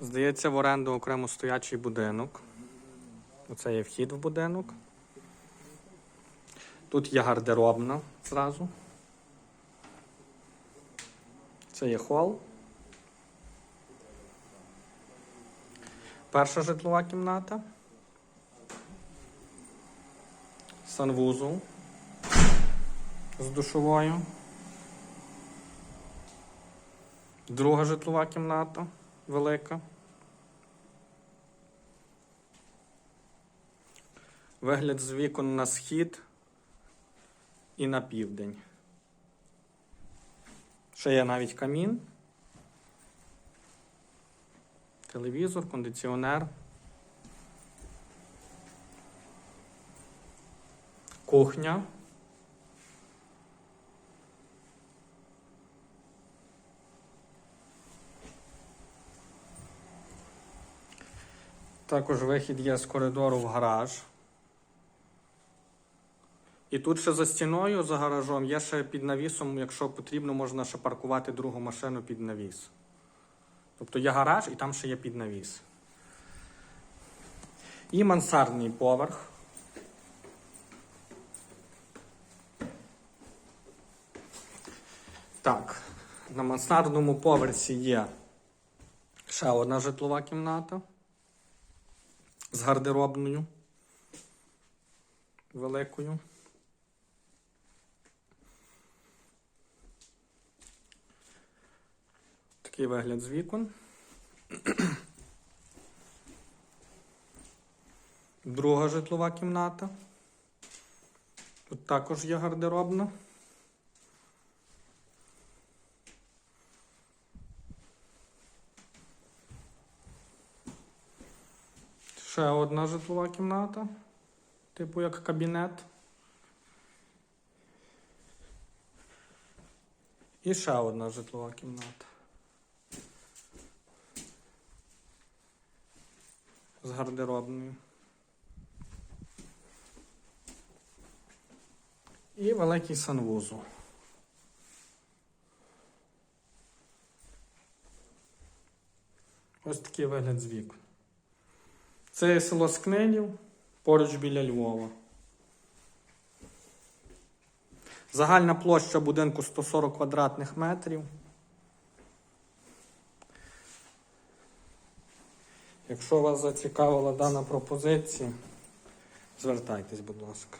Здається, в оренду окремо стоячий будинок. Оце є вхід в будинок. Тут є гардеробна зразу. Це є хол. Перша житлова кімната. Санвузол з душовою. Друга житлова кімната велика. Вигляд з вікон на схід і на південь. Ще є навіть камін. Телевізор, кондиціонер. Кухня. Також вихід є з коридору в гараж. І тут ще за стіною, за гаражом, є ще під навісом, якщо потрібно, можна ще паркувати другу машину під навіс. Тобто є гараж і там ще є під навіс. І мансардний поверх. Так, на мансардному поверсі є ще одна житлова кімната з гардеробною великою. Такий вигляд з вікон. Друга житлова кімната. Тут також є гардеробна. Ще одна житлова кімната, типу як кабінет. І ще одна житлова кімната. З гардеробною. І великий санвузол. Ось такий вигляд з вікон. Це є село Скненів поруч біля Львова. Загальна площа будинку 140 квадратних метрів. Якщо вас зацікавила дана пропозиція, звертайтесь, будь ласка.